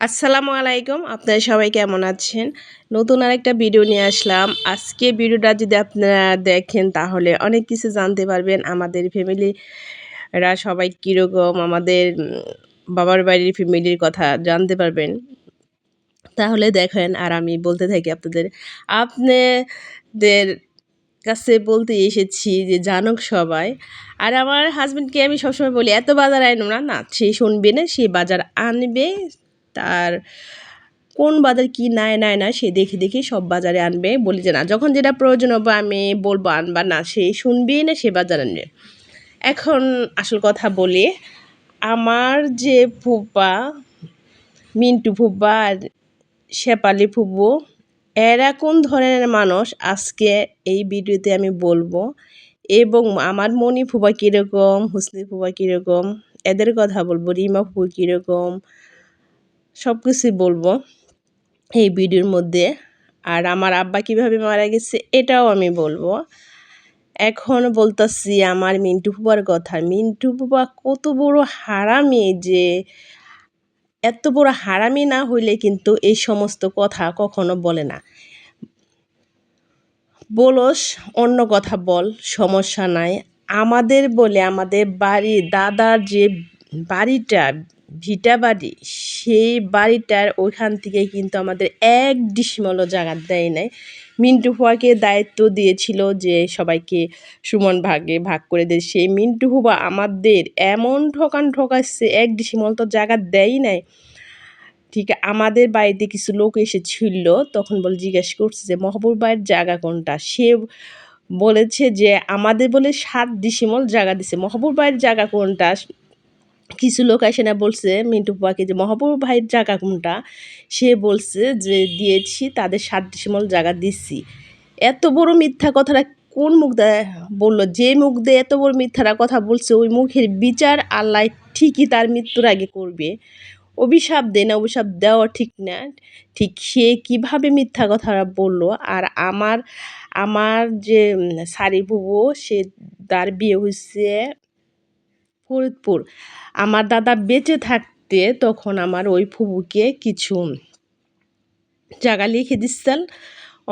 আসসালামু আলাইকুম, আপনারা সবাই কেমন আছেন? নতুন আরেকটা ভিডিও নিয়ে আসলাম। আজকে ভিডিওটা যদি আপনারা দেখেন, তাহলে অনেক কিছু জানতে পারবেন। আমাদের ফ্যামিলিরা সবাই কীরকম, আমাদের বাবার বাড়ির ফ্যামিলির কথা জানতে পারবেন। তাহলে দেখেন, আর আমি বলতে থাকি আপনাদের আপনাদের কাছে বলতে এসেছি যে, জানুক সবাই। আর আমার হাজব্যান্ডকে আমি সবসময় বলি, এত বাজার আইনো না না, সে শুনবে না, সে বাজার আনবে তার কোন বাজার কি নাই নাই না, সে দেখে দেখে সব বাজারে আনবে। বলি যে, না, যখন যেটা প্রয়োজন হবে আমি বলব, আনবা না, সে শুনবেই না, সে বাজার আনবে। এখন আসল কথা বলি, আমার যে ফুপা মিন্টু ফুব্বা আর শেপালি ফুপু এরা কোন ধরনের মানুষ আজকে এই ভিডিওতে আমি বলব এবং আমার মনি ফুবা কীরকম, হুসনি ফুবা কীরকম, এদের কথা বলব, রিমা ফুবু কীরকম সব কিছুই বলব এই ভিডিওর মধ্যে। আর আমার আব্বা কীভাবে মারা গেছে এটাও আমি বলব। এখন বলতেছি আমার মিন্টু ফুবার কথা। মিন্টু ফুবা কত বড় হারামি যে এত বড় হারামি না হইলে কিন্তু এই সমস্ত কথা কখনো বলে না। বলস, অন্য কথা বল, সমস্যা নাই। আমাদের বলে আমাদের বাড়ি দাদার যে বাড়িটা ভিটা বাড়ি, সেই বাড়িটার ওইখান থেকে কিন্তু আমাদের এক ডিসিমলও জায়গা দেয় নাই। মিন্টু হুয়াকে দায়িত্ব দিয়েছিল যে সবাইকে সুমন ভাগে ভাগ করে দেয়। সেই মিন্টু হুবা আমাদের এমন ঠকান ঠকাচ্ছে এক ডিসিমল তো জায়গা দেয় নাই। ঠিক আমাদের বাড়িতে কিছু লোক এসেছিল, তখন বলে জিজ্ঞেস করছে যে মহবুর বাড়ির জায়গা কোনটা? সে বলেছে যে, আমাদের বলে সাত ডিসিমল জায়গা দিছে। মহবুর বাড়ির জায়গা কোনটা? কিছু লোক আসে না বলছে, মিন্টু পাকে যে মহাবুর ভাইয়ের জায়গা কোনটা? সে বলছে যে দিয়েছি, তাদের সাত ডিসিমল জায়গা দিচ্ছি। এত বড় মিথ্যা কথাটা কোন মুখ দেয় বলল? যে মুখ দিয়ে এত বড় মিথ্যারা কথা বলছে, ওই মুখের বিচার আল্লাহ ঠিকই তার মৃত্যুর আগে করবে। অভিশাপ দেয় না, অভিশাপ দেওয়া ঠিক না। ঠিক সে কীভাবে মিথ্যা কথাটা বলল? আর আমার আমার যে সারি বুবু সে তার বিয়ে হয়েছে ফরিদপুর। আমার দাদা বেঁচে থাকতে তখন আমার ওই ফুবুকে কিছু জায়গা লিখে দিচ্ছেন।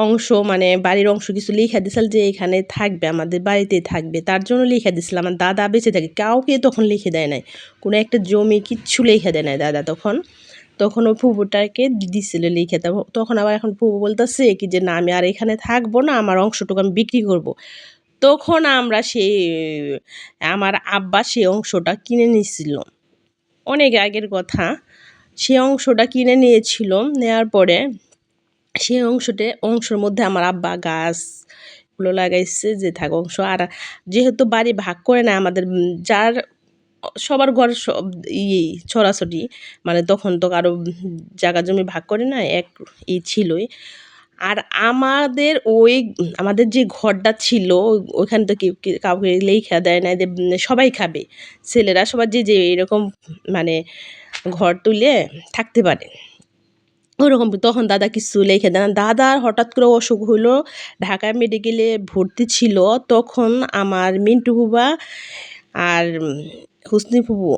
অংশ মানে বাড়ির অংশ কিছু লিখে দিছিল যে এখানে থাকবে, আমাদের বাড়িতেই থাকবে। তার জন্য লিখে দিছিল আমার দাদা বেঁচে থাকে। কাউকে তখন লিখে দেয় নাই। কোনো একটা জমি কিচ্ছু লিখে দেয় নাই দাদা তখন। তখন ওই ফুবুটাকে দিছিল লিখে। তখন আবার এখন ফুবু বলতেছে কি যে, না, আমি আর এখানে থাকব না, আমার অংশটুকু আমি বিক্রি করব। তখন আমরা সেই আমার আব্বা সে অংশটা কিনে নিয়েছিল। অনেক আগের কথা। সে অংশটা কিনে নিয়েছিল নেওয়ার পরে সেই অংশটে, অংশের মধ্যে আমার আব্বা গাছ গাছগুলো লাগাইছে, যে থাক অংশ। আর যেহেতু বাড়ি ভাগ করে না, আমাদের যার সবার ঘর সব ইয়ে ছড়াছড়ি মানে তখন তো কারও জায়গা জমি ভাগ করে না, এক ই ছিলই। আর আমাদের ওই, আমাদের যে ঘরটা ছিল, ওইখানে তো কেউ কাউকে লেখা দেয় না যে সবাই খাবে। ছেলেরা সবার যে যে এরকম মানে ঘর তুলে থাকতে পারে। ওরকম তখন দাদা কিছু লেখে দেন দাদার হঠাৎ করে অসুখ হইল ঢাকা মেডিকেলে ভর্তি ছিল, তখন আমার মিন্টু বুবা আর হুসনি ফুবু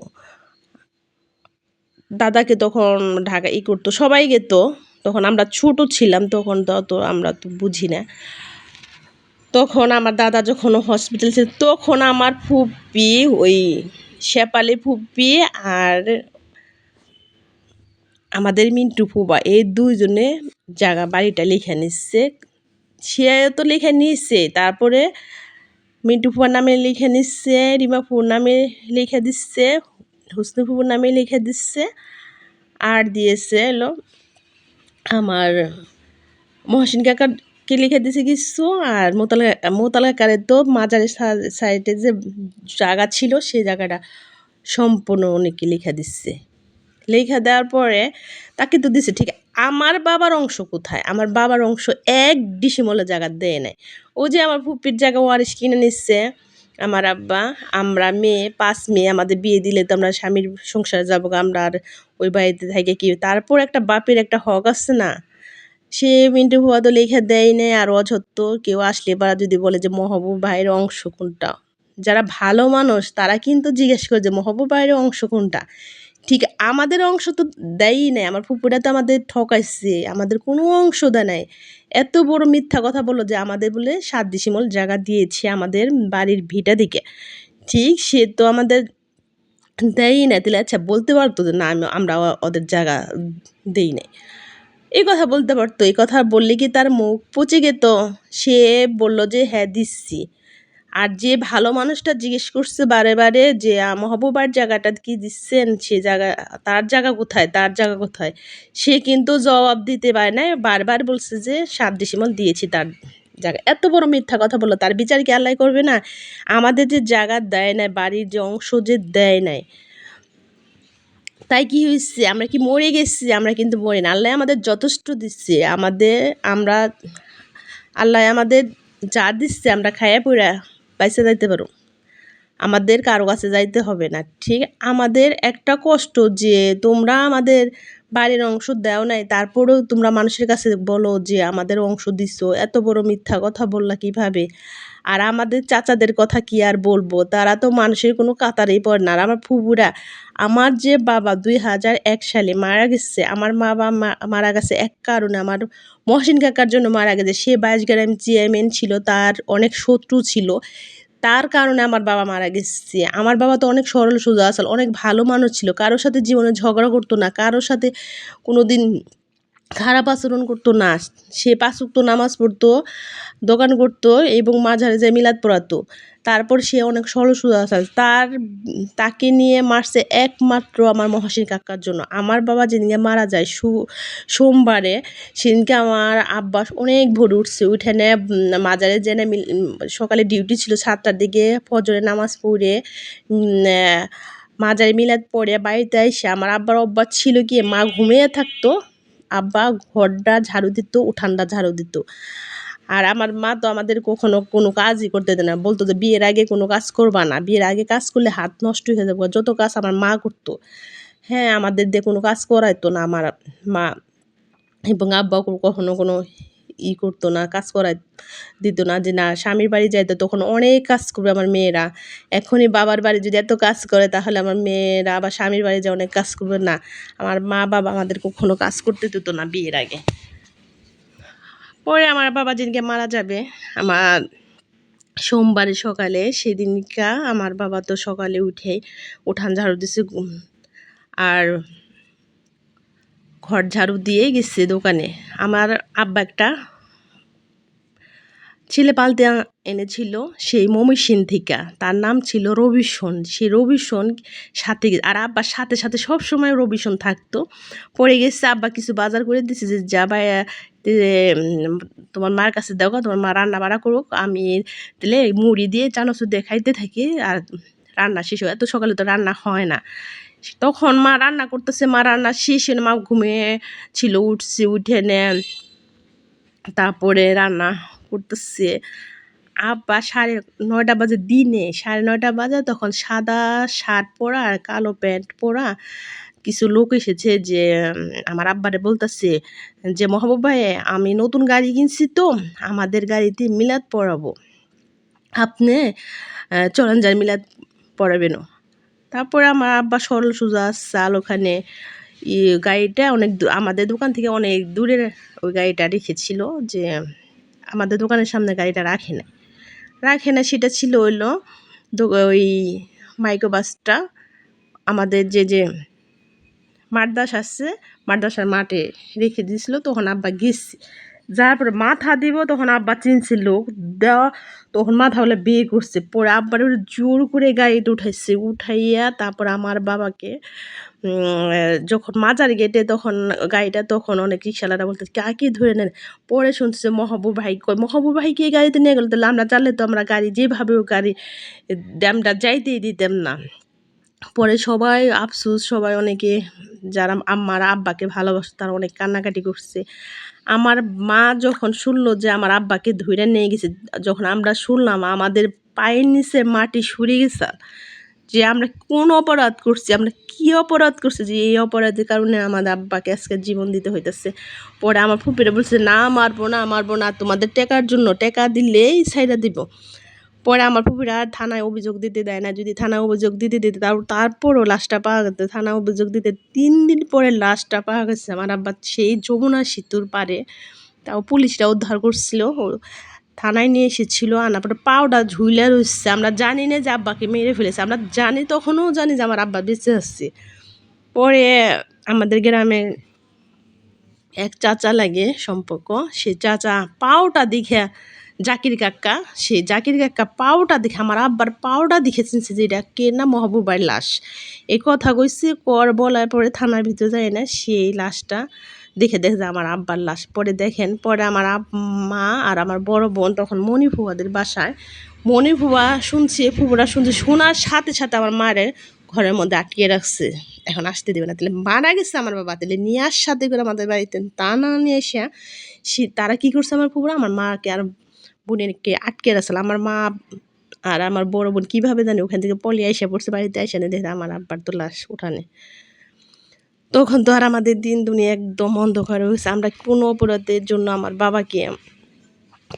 দাদাকে তখন ঢাকা ই করতো, সবাই গেত। তখন আমরা ছোট ছিলাম, তখন তো অত আমরা তো বুঝি না। তখন আমার দাদা যখন হসপিটাল ছিল, তখন আমার ফুপি, ওই শেপালি ফুপি আর আমাদের মিন্টু ফুবা এই দুইজনে জায়গা, বাড়িটা লিখে নিচ্ছে সে তো লিখে নিচ্ছে তারপরে মিন্টু ফুয়ার নামে লিখে নিচ্ছে রিমা ফুর নামে লিখে দিচ্ছে হুসনু নামে লিখে দিচ্ছে আর দিয়েছে এলো আমার মহসিন কাকাকে লিখে দিছে কিছু, আর মোতালা মোতালা কাকারের তো মাজারের সাইডে যে জায়গা ছিল, সেই জায়গাটা সম্পূর্ণ অনেকে লিখে দিচ্ছে লেখা দেওয়ার পরে তাকে তো দিছে, ঠিক, আমার বাবার অংশ কোথায়? আমার বাবার অংশ এক ডিসিমলে জায়গা দেয় নেয় ও যে আমার ফুপির জায়গা ওয়ারিশ কিনে নিচ্ছে আমার আব্বা, আমরা মেয়ে, পাঁচ মেয়ে, আমাদের বিয়ে দিলে তো আমরা স্বামীর সংসারে যাব আমরা আর ওই বাড়িতে থাকে কি? তারপর একটা বাপের একটা হক আছে না? সে মিন্টু ভুয়া তো লেখা দেয় নেই, আর অযত্ত কেউ আসলে বা যদি বলে যে মহবুব ভাইয়ের অংশ কোনটা? যারা ভালো মানুষ, তারা কিন্তু জিজ্ঞেস করে যে মহবুব ভাইয়ের অংশ কোনটা? ঠিক, আমাদের অংশ তো দেয়ই নাই, আমার ফুপুরা তো আমাদের ঠকাইছে, আমাদের কোনো অংশ দেয় নাই। এত বড় মিথ্যা কথা বলল যে আমাদের বলে সাত ডিসিমল জায়গা দিয়েছে আমাদের বাড়ির ভিটা দিকে। ঠিক, সে তো আমাদের দেয়ই না তাহলে আচ্ছা বলতে পারতো যে না, আমি, আমরা ওদের জায়গা দেই নাই। এই কথা বলতে পারতো এই কথা বললে কি তার মুখ পচে যেত সে বলল যে হ্যাঁ দিচ্ছি। আর যে ভালো মানুষটা জিজ্ঞেস করছে বারে বারে যে মহবুবার জায়গাটা কি দিচ্ছেন? সে জায়গা, তার জায়গা কোথায়? তার জায়গা কোথায়? সে কিন্তু জবাব দিতে পারে না বারবার বলছে যে, সাত ডিসিমল দিয়েছি তার জায়গা এত বড় মিথ্যা কথা বলল। তার বিচার কি আল্লাহ করবে না? আমাদের যে জায়গা দেয় নাই, বাড়ির যে অংশ যে দেয় নাই, তাই কি হয়েছে আমরা কি মরে গেছি? আমরা কিন্তু মরি না। আল্লাহ আমাদের যথেষ্ট দিচ্ছে। আমাদের, আমরা, আল্লাহ আমাদের যা দিচ্ছে, আমরা খাইয়া পুরা পাইসা যাইতে পারো আমাদের কারও কাছে যাইতে হবে না, ঠিক? আমাদের একটা কষ্ট যে তোমরা আমাদের বাড়ির অংশ দেও নাই, তারপরেও তোমরা মানুষের কাছে বলো যে আমাদের অংশ দিছো, এত বড় মিথ্যা কথা বললা কীভাবে? আর আমাদের চাচাদের কথা কি আর বলব? তারা তো মানুষের কোনো কাতারেই পড়ে না। আর আমার ফুবুরা আমার যে বাবা দুই হাজার এক সালে মারা গেছে, আমার মা বাবা মারা গেছে এক কারণে আমার মহসিন কাকার জন্য মারা গেছে। সে বাইশ গ্রাম চেয়ারম্যান ছিল, তার অনেক শত্রু ছিল, তার কারণে আমার বাবা মারা গেছে। আমার বাবা তো অনেক সরল, সোজা আসল অনেক ভালো মানুষ ছিল, কারোর সাথে জীবনে ঝগড়া করতো না, কারোর সাথে কোনো দিন খারাপ আচরণ করতো না। সে পাঁচুক্ত নামাজ পড়তো, দোকান করতো এবং মাঝারে যে মিলাদ পড়াতো। তারপর সে অনেক সরল সোজা তার, তাকে নিয়ে মারছে একমাত্র আমার মহাসিন কাকার জন্য। আমার বাবা যেদিনকে মারা যায় সু, সোমবারে সেদিনকে আমার আব্বাস অনেক ভোর উঠছে। উঠেনে মাজারে জেনে সকালে ডিউটি ছিল সাতটার দিকে ফজরে নামাজ পড়ে মাজারে মিলাদ পড়ে। বাড়িতে এসে আমার আব্বার অভ্যাস ছিল কি, মা ঘুমিয়ে থাকতো। আব্বা ঘরটা ঝাড়ু দিত, উঠানটা ঝাড়ু দিত। আর আমার মা তো আমাদের কখনো কোনো কাজই করতে দেয় না। বলতো যে, বিয়ের আগে কোনো কাজ করবা না। বিয়ের আগে কাজ করলে হাত নষ্ট হয়ে যাবে। যত কাজ আমার মা করতো হ্যাঁ আমাদের দিয়ে কোনো কাজ করাইতো না আমার মা এবং আব্বা কখনো কোনো ই করতো না, কাজ করাই দিত না, যে না, স্বামীর বাড়ি যাইতো তখন অনেক কাজ করবে আমার মেয়েরা। এখনই বাবার বাড়ি যদি এত কাজ করে তাহলে আমার মেয়েরা আবার স্বামীর বাড়ি যা অনেক কাজ করবে না। আমার মা বাবা আমাদের কখনো কাজ করতে দিত না বিয়ের আগে। পরে আমার বাবা যেদিনকে মারা যাবে, আমার সোমবারে সকালে, সেদিনকা আমার বাবা তো সকালে উঠে উঠান ঝাড়ু দিছে আর ঘর ঝাড়ু দিয়ে গেছে দোকানে। আমার আব্বা একটা ছেলে পালতে এনেছিল সেই মমিসিন থেকে। তার নাম ছিল রবিশন। সেই রবিশন সাথে আর আব্বার সাথে সাথে সব সময় রবিশন থাকতো। পরে গেছে আব্বা কিছু বাজার করে দিছে যে যাবা তোমার মার কাছে দেখো তোমার মা রান্না বাড়া করুক। আমি তাহলে মুড়ি দিয়ে চানাচুর দেখাইতে থাকি। আর রান্না শেষ এত সকালে তো রান্না হয় না। তখন মা রান্না করতেছে, মা রান্না শেষ মা ঘুমিয়ে ছিল উঠছে, উঠে নে, তারপরে রান্না করতেছে। আব্বা সাড়ে নয়টা বাজে দিনে, সাড়ে নয়টা বাজে তখন সাদা শার্ট পরা আর কালো প্যান্ট পরা কিছু লোক এসেছে যে, আমার আব্বারে বলতেছে যে, মহবুব ভাই, আমি নতুন গাড়ি কিনছি তো, আমাদের গাড়িতে মিলাদ পড়াবো আপনি যার মিলাদ পড়াবেন তারপরে আমার আব্বা সরল সোজা চাল ওখানে, ই গাড়িটা অনেক আমাদের দোকান থেকে অনেক দূরে ওই গাড়িটা রেখেছিল যে, আমাদের দোকানের সামনে গাড়িটা রাখে না রাখে না সেটা ছিল হইল ওই মাইক্রো বাসটা আমাদের যে যে মারদাস আসছে মারদাসার মাঠে রেখে দিয়েছিল, তখন আব্বা গেছি। যার পরে মাথা দিব, তখন আব্বা চিনছিল দেওয়া তখন মাথা হলে বিয়ে করছে পরে আব্বার জোর করে গাড়িতে উঠাইছে। উঠাইয়া তারপর আমার বাবাকে যখন মাজার গেটে তখন গাড়িটা তখন অনেক রিক্সাওয়ালারা বলতে কাকে ধরে নেন? পরে শুনছে মহাবুর ভাই কই মহাবুর ভাইকে গাড়িতে নিয়ে গেল? তাহলে আমরা জানলে তো আমরা গাড়ি যেভাবে গাড়ি ড্যামটা যাইতেই দিতাম না। পরে সবাই আফসুস, সবাই অনেকে যারা আমার আব্বাকে ভালোবাসে তারা অনেক কান্নাকাটি করছে। আমার মা যখন শুনলো যে আমার আব্বাকে ধরে নিয়ে গেছে, যখন আমরা শুনলাম আমাদের পায়ের নিচে মাটি সরে গেছে, যে আমরা কোন অপরাধ করছি, আমরা কি অপরাধ করছি যে এই অপরাধের কারণে আমাদের আব্বাকে আজকে জীবন দিতে হইতেছে। পরে আমার ফুপিরা বলছে, না, মারবো না মারবো না, তোমাদের টেকার জন্য টেকা দিলেই সাইডা দিব। পরে আমার ফুপিরা আর থানায় অভিযোগ দিতে দেয় না। যদি থানায় অভিযোগ দিতে দিতে তার, তারপরও লাশটা পাওয়া গেছে। থানা অভিযোগ দিতে তিন দিন পরে লাশটা পাওয়া গেছে। আমার আব্বা সেই যমুনা সেতুর পারে তাও পুলিশরা উদ্ধার করছিল। থানায় নিয়ে এসেছিল আনার পরে পাউডার ঝুলে রয়েছে। আমরা জানি না যে আব্বাকে মেরে ফেলেছে। আমরা জানি, তখনও জানি যে আমার আব্বা বেঁচে আসছে পরে আমাদের গ্রামে এক চাচা লাগে সম্পর্ক। সে চাচা পাওটা দেখে জাকির কাকা সে জাকির কাকা পাওটা দেখে, আমার আব্বার পাওটা দেখে চিনছে যে এটা কে না মহবুবার লাশ। এই কথা কইছে, কর বলার পরে থানার ভিতরে যায় না, সেই লাশটা দেখে দেখে আমার আব্বার লাশ। পরে দেখেন, পরে আমার মা আর আমার বড় বোন তখন মণি ফুয়াদের বাসায়। মণি ফুয়া শুনছে ফুবুরা শুনছে, শোনার সাথে সাথে আমার মারে ঘরের মধ্যে আটকে রাখছে। এখন আসতে দেবে না, তাহলে মারা গেছে আমার বাবা, তাহলে নিয়ে আস সাথে করে আমাদের বাড়িতে তা না নিয়ে এসে, সে তারা কী করছে আমার ফুবুরা আমার মাকে আর বোনেরকে আটকে রাখছিল। আমার মা আর আমার বড় বোন কীভাবে জানে? ওখান থেকে পলি আইসা পড়ছে, বাড়িতে আসে না দেখে আমার আব্বার তো লাশ উঠানে তখন তো আর আমাদের দিন দুনিয়া একদম অন্ধকার হয়েছে আমরা কোনো অপরাধের জন্য আমার বাবাকে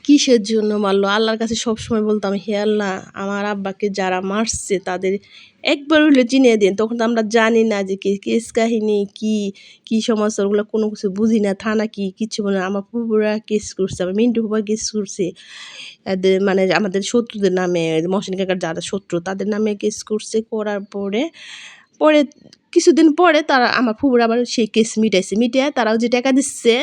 কিসের জন্য মারলো? আল্লাহর কাছে সবসময় বলতাম, হে আল্লাহ, আমার আব্বাকে যারা মারছে তাদের একবার হলে চিনিয়ে দিন। তখন তো আমরা জানি না যে কি কেস কাহিনী কি কি সমস্যা ওগুলো কোনো কিছু বুঝি না, থানা কি, কিছু বলে না। আমার পুপুরা কেস করছে, আমার মিন্টু পুপা কেস করছে। এদের মানে আমাদের শত্রুদের নামে মহসিন কাকার যারা শত্রু, তাদের নামে কেস করছে। করার পরে পরে, কিছুদিন পরে তারা, আমার ফুবুর আবার সেই কেস মিটাইছে। মিটিয়ে তারাও যে টাকা দিচ্ছে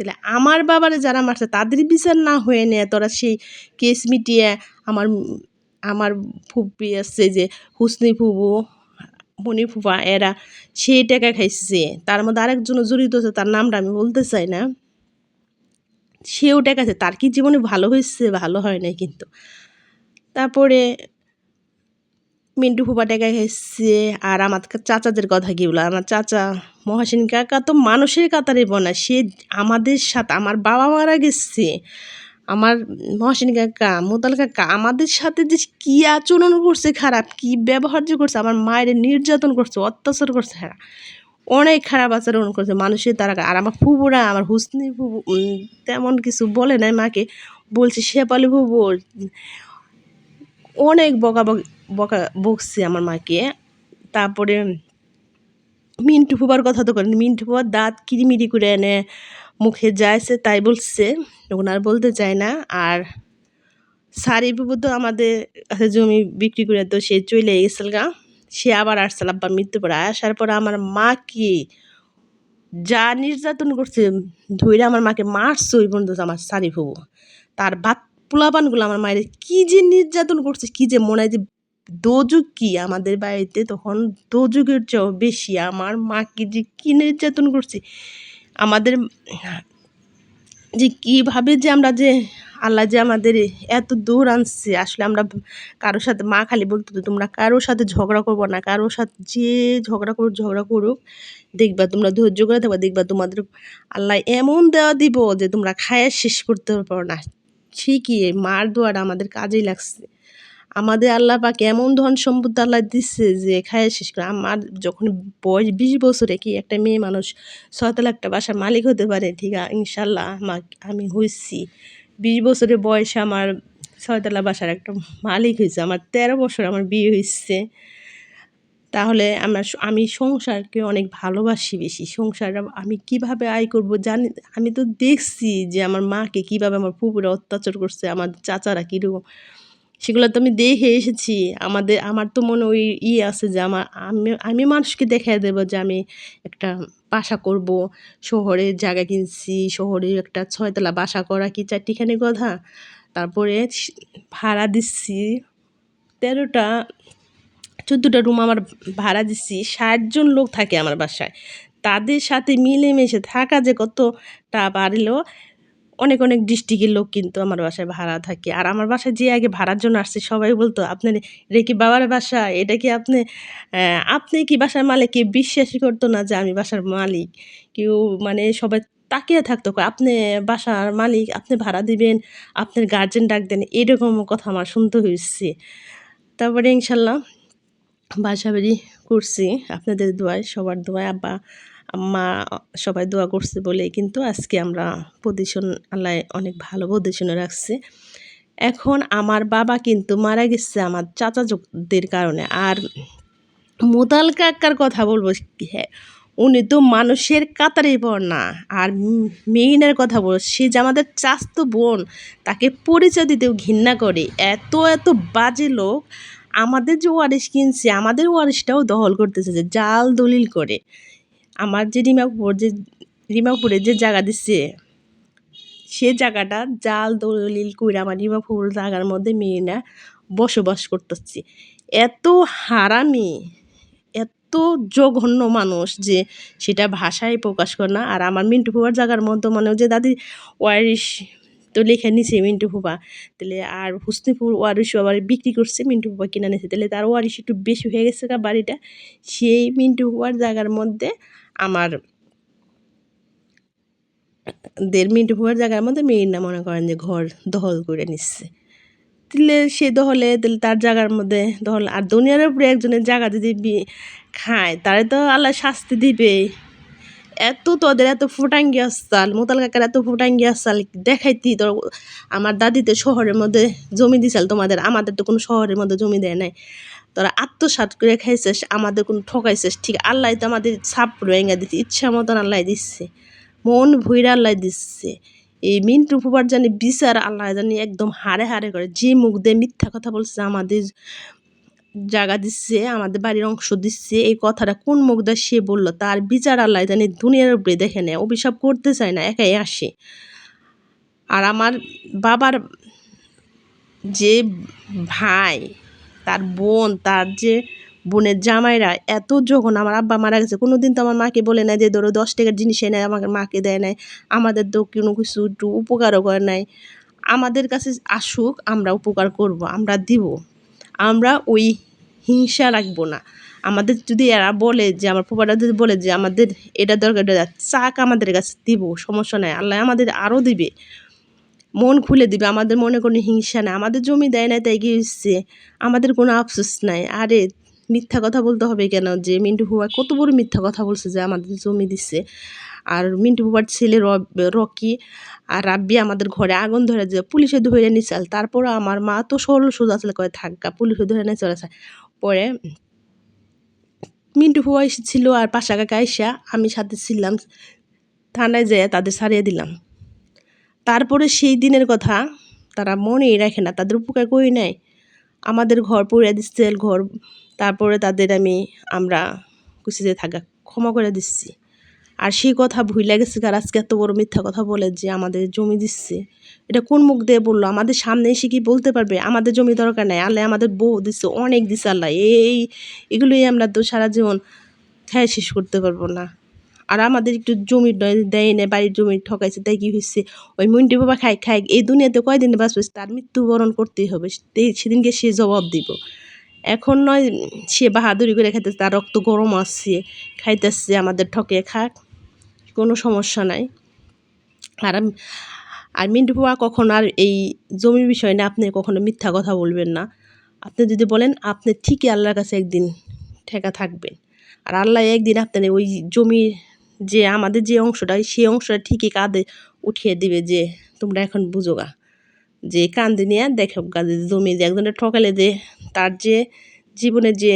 তাহলে আমার বাবারে যারা মারছে, তাদের বিচার না হয়ে নেয়, তোরা সেই কেস মিটিয়ে আমার আমার ফুপি আসছে যে হুসনি ফুবু মনি ফুপা, এরা সেই টাকা খাইছে। তার মধ্যে আরেকজনও জড়িত আছে, তার নামটা আমি বলতে চাই না। সেও টাকা আছে তার কি জীবনে ভালো হয়েছে, ভালো হয় নাই কিন্তু। তারপরে মিন্টু ফুপা টাকা খাইছে, আর আমার চাচাদের কথা কি বলো? আমার চাচা মহাসিন কাকা তো মানুষের কাতারে বনা সে আমাদের সাথে, আমার বাবা মারা গেছে। আমার মহাসিন কাকা মোতাল কাকা, আমাদের সাথে যে কী আচরণ করছে খারাপ, কী ব্যবহার যে করছে, আমার মায়ের নির্যাতন করছে, অত্যাচার করছে হ্যাঁ। অনেক খারাপ আচরণ করছে মানুষের তারা আর আমার ফুবুরা, আমার হুসনি ফুবু তেমন কিছু বলে নাই মাকে। বলছে শেপালি ফুবু, অনেক বকা বক- বকা বকছে আমার মাকে। তারপরে মিন্টু ফুবার কথা তো করেন। মিন্টু ফুবার দাঁত কিরিমিরি করে এনে মুখে যাইছে তাই বলছে, তখন আর বলতে চায় না। আর সারি ফুবু তো আমাদের কাছে জমি বিক্রি করে তো সে চলে গেছিল গা। সে আবার আসছিল আব্বা মৃত্যু পরে। আসার পরে আমার মা কি যা নির্যাতন করছে, ধইরা আমার মাকে মারছে ওই পর্যন্ত আমার সারি ফুবু তার ভাত পোলাপানগুলো আমার মায়ের কি যে নির্যাতন করছে, কি যে মনে হয় যে দোযুগ কি আমাদের বাড়িতে? তখন দোযুগের চেয়েও বেশি আমার মাকে যে কি নির্যাতন করছে? আমাদের যে কীভাবে যে আমরা যে আল্লাহ যে আমাদের এত দূর আনছে, আসলে আমরা কারোর সাথে, মা খালি বলতো তোমরা কারোর সাথে ঝগড়া করব না, কারোর সাথে যে ঝগড়া করুক ঝগড়া করুক, দেখবা তোমরা ধৈর্য করে থাকবা, দেখবা তোমাদের আল্লাহ এমন দেওয়া দিব যে তোমরা খায়া শেষ করতে পারো না। ঠিকই, মার দোয়াটা আমাদের কাজেই লাগছে। আমাদের আল্লাহ পাক এমন ধন সম্পদ আল্লাহ দিচ্ছে যে খায় শেষ করে আমার যখন বয়স বিশ বছরে কি একটা মেয়ে মানুষ ছয়তলা একটা বাসার মালিক হতে পারে, ঠিক আছে? ইনশাল্লাহ আমার আমি হয়েছি বিশ বছরের বয়সে আমার ছয়তলা বাসার একটা মালিক হয়েছে আমার তেরো বছর আমার বিয়ে হয়েছে তাহলে আমার আমি সংসারকে অনেক ভালোবাসি বেশি। সংসার আমি কীভাবে আয় করব জানি, আমি তো দেখছি যে আমার মাকে কীভাবে আমার পুকুরে অত্যাচার করছে আমার চাচারা কীরকম। সেগুলো তো আমি দেখে এসেছি। আমাদের, আমার তো মনে ওই ই আছে যে আমার, আমি আমি মানুষকে দেখাই দেবো যে আমি একটা বাসা করব শহরে জায়গা কিনছি শহরে একটা ছয়তলা বাসা করা কি চারটিখানি কথা তারপরে ভাড়া দিচ্ছি তেরোটা, চোদ্দোটা রুম আমার ভাড়া দিচ্ছি ষাটজন লোক থাকে আমার বাসায়। তাদের সাথে মিলেমিশে থাকা যে কতটা বাড়লো অনেক অনেক ডিস্ট্রিক্টের লোক কিন্তু আমার বাসায় ভাড়া থাকে। আর আমার বাসায় যে আগে ভাড়ার জন্য আসছে, সবাই বলতো, আপনার এটা কি বাবার বাসা? এটা কি আপনি আপনি কি বাসার মালিক? কেউ বিশ্বাসই করতো না যে আমি বাসার মালিক। কেউ মানে সবাই তাকিয়ে থাকতো আপনি বাসার মালিক, আপনি ভাড়া দিবেন, আপনার গার্জেন ডাক দেন। এরকম কথা আমার শুনতে হয়েছে তারপরে ইনশাল্লাহ বাসা বাড়ি করছি। আপনাদের দোয়ায়, সবার দোয়ায়, আব্বা আম্মা সবাই দোয়া করছে বলে কিন্তু আজকে আমরা পজিশন আল্লাহ অনেক ভালো পজিশনে রাখছে। এখন আমার বাবা কিন্তু মারা গেছে আমার চাচাদের কারণে। আর মোতাল কাকার কথা বলব হ্যাঁ উনি তো মানুষের কাতারে পড় না। আর মেইনের কথা বল সে যে আমাদের চাস্ত বোন, তাকে পরিচয় দিতেও ঘৃণা করে। এত এত বাজে লোক। আমাদের যে ওয়ারিশ কিনছে, আমাদের ওয়ারিশটাও দখল করতেছে যে জাল দলিল করে। আমার যে রিমাপুর যে রিমাপুরে যে জায়গা দিচ্ছে সে জায়গাটা জাল দলিল করে আমার রিমাপুর জায়গার মধ্যে মেয়েরা বসবাস করতেছে। এত হারামি, এত জঘন্য মানুষ যে সেটা ভাষায় প্রকাশ করে না। আর আমার মিন্টু ফুবার জায়গার মধ্যে মনে যে দাদি ওয়ারিশ তো লেখা নিছে মিন্টু ফুবা তাহলে আর হুসনিপুর ওয়ারিশ আবার বিক্রি করছে, মিন্টু ফুবা কিনে নিছে। তাহলে তার ওয়ারিশ একটু বেশি হয়ে গেছে বাড়িটা। সেই মিন্টু ফুবার জায়গার মধ্যে আমার দেড় মিনিট হওয়ার জায়গার মধ্যে মেয়ের না মনে করেন যে ঘর দহল করে নিচ্ছে। তাহলে সে দহলে তাহলে তার জায়গার মধ্যে দহল আর দুনিয়ার উপরে একজনের জায়গা যদি খায় তারে তো আল্লাহ শাস্তি দিবে। এত তোদের এত ফুটাঙ্গি আসতাল মোতাল কাকার এত ফুটাঙ্গি আসতাল দেখাইতি তোর আমার দাদিতে শহরের মধ্যে জমি দিছাল তোমাদের আমাদের তো কোনো শহরের মধ্যে জমি দেয় নাই। তোরা আত্মসাত করে খাইছিস, আমাদের কোনো ঠকাইছিস। ঠিক আল্লাহ তো আমাদের ছাপ রোয়েঙ্গা দিচ্ছে ইচ্ছা মতন আল্লাহ দিচ্ছে মন ভুইরা আল্লাহ দিচ্ছে এই মিন্টু ফুবার জানি বিচার আল্লাহ জানি একদম হারে হারে করে। যে মুখ দিয়ে মিথ্যা কথা বলছে, আমাদের জায়গা দিচ্ছে আমাদের বাড়ির অংশ দিচ্ছে এই কথাটা কোন মুখ দিয়ে সে বলল, তার বিচার আল্লাহ জানি দুনিয়ার উপরে দেখে নেয়। অভিশাপ করতে চায় না, একাই আসে। আর আমার বাবার যে ভাই তার বোন, তার যে বোনের জামাইরা এত যখন আমার আব্বা মারা গেছে। কোনো দিন তো আমার মাকে বলে নাই যে, ধরো দশ টাকার জিনিস এনে আমাকে মাকে দেয় নাই। আমাদের তো কোনো কিছু একটু উপকারও করে নাই। আমাদের কাছে আসুক, আমরা উপকার করব, আমরা দিব। আমরা ওই হিংসা রাখব না। আমাদের যদি এরা বলে যে, আমার পোপাটা যদি বলে যে, আমাদের এটা দরকার চাক আমাদের কাছে দিব, সমস্যা নাই। আল্লাহ আমাদের আরও দিবে। মন খুলে দিবে, আমাদের মনে কোনো হিংসা নেই, আমাদের জমি দেয় না তাই হচ্ছে আমাদের কোনো আফসোস নাই। আরে, মিথ্যা কথা বলতে হবে কেন? যে মিন্টু ফুয়া কত বড় মিথ্যা কথা বলছে যে আমাদের জমি দিচ্ছে আর মিন্টু ফুয়ার ছেলে রকি আর রাব্বি আমাদের ঘরে আগুন ধরে যে পুলিশে ধরে নিচাল তারপর আমার মা তো সরল সোজা আসলে করে থাকা পুলিশে ধরে নিয়ে চলেছে পরে মিন্টু ফুয়া এসেছিল আর পাশা কাকা আইসা আমি সাথে ছিলাম, থানায় যেয়ে তাদের সারিয়ে দিলাম। তারপরে সেই দিনের কথা তারা মনেই রাখে না, তাদের উপকার করি নাই। আমাদের ঘর পড়ে দিচ্ছে, ঘর তারপরে তাদের আমি, আমরা কুচিতে থাকা ক্ষমা করে দিচ্ছি। আর সেই কথা ভুলে গেছে কার, আজকে এত বড় মিথ্যা কথা বলে যে আমাদের জমি দিচ্ছে। এটা কোন মুখ দিয়ে বলল? আমাদের সামনে এসে কি বলতে পারবে? আমাদের জমি দরকার নেই, আল্লাহ আমাদের বউ দিচ্ছে অনেক দিচ্ছে আল্লাহ। এই এগুলোই আমরা তো সারা জীবন খেয়ে শেষ করতে পারব না। আর আমাদের একটু জমি দেয় না বাড়ির জমি ঠকাইছে, তাই কি হয়েছে ওই মন্টি বাবা খাই খাই এই দুনিয়াতে কয়দিনে বাঁচবে? তার মৃত্যুবরণ করতেই হবে সেদিনকে সে জবাব দিব। এখন নয়, সে বাহাদুরি করে খাইতেছে, তার রক্ত গরম আসছে খাইতেছে, আমাদের ঠকে খাক, কোনো সমস্যা নাই। আর আর মিন্টু বাবা কখন আর এই জমির বিষয় না আপনি কখনো মিথ্যা কথা বলবেন না। আপনি যদি বলেন, আপনি ঠিকই আল্লাহর কাছে একদিন ঠেকা থাকবেন। আর আল্লাহ একদিন আপনার ওই জমির যে আমাদের যে অংশটা, সেই অংশটা ঠিকই কাঁধে উঠিয়ে দিবে যে তোমরা এখন বুঝো গা। যে কান্দে নিয়ে দেখো গাছে জমি যে একজনের ঠকালে যে তার যে জীবনে যে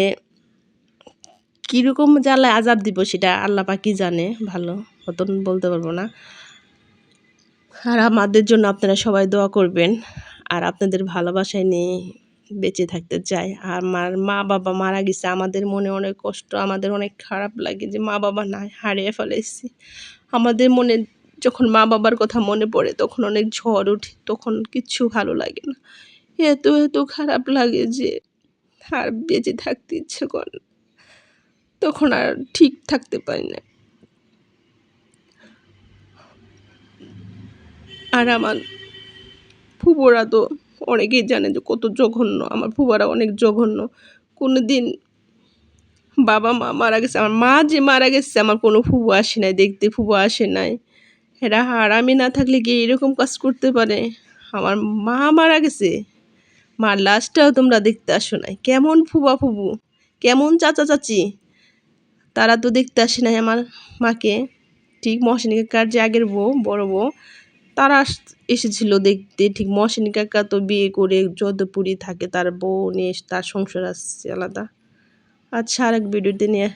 কীরকম জ্বালায় আজাব দিব সেটা আল্লাহ পাকি জানে, ভালো মতন বলতে পারব না। আর আমাদের জন্য আপনারা সবাই দোয়া করবেন। আর আপনাদের ভালোবাসায় নিয়ে বেঁচে থাকতে চাই আর আমার মা বাবা মারা গেছে। আমাদের মনে অনেক কষ্ট, আমাদের অনেক খারাপ লাগে যে মা বাবা নাই হারিয়ে ফেলেছি। আমাদের মনে যখন মা বাবার কথা মনে পড়ে, তখন অনেক ঝড় উঠে, তখন কিচ্ছু ভালো লাগে না। এত এত খারাপ লাগে যে আর বেঁচে থাকতে ইচ্ছে করে তখন আর ঠিক থাকতে পারি না। আর আমার ফুবোরা তো অনেকেই জানে যে কত জঘন্য, আমার ফুবারা অনেক জঘন্য। কোনো দিন বাবা মা মারা গেছে, আমার মা যে মারা গেছে, আমার কোনো ফুবু আসে নাই, দেখতে ফুবু আসে নাই। এরা আমি না থাকলে কি এরকম কাজ করতে পারে? আমার মা মারা গেছে, মার লাশটাও তোমরা দেখতে আসো নাই। কেমন ফুবা ফুবু কেমন চাচা চাচি, তারা তো দেখতে আসে নাই আমার মাকে। ঠিক মহসিনী কার যে আগের বউ, বড় বউ তারা এসেছিল দেখতে, ঠিক মহসিন কাকা তো বিয়ে করে যদপুরি থাকে, তার বউ নিয়ে তার সংসার আসছে আলাদা। আচ্ছা আর এক ভিডিওতে নিয়ে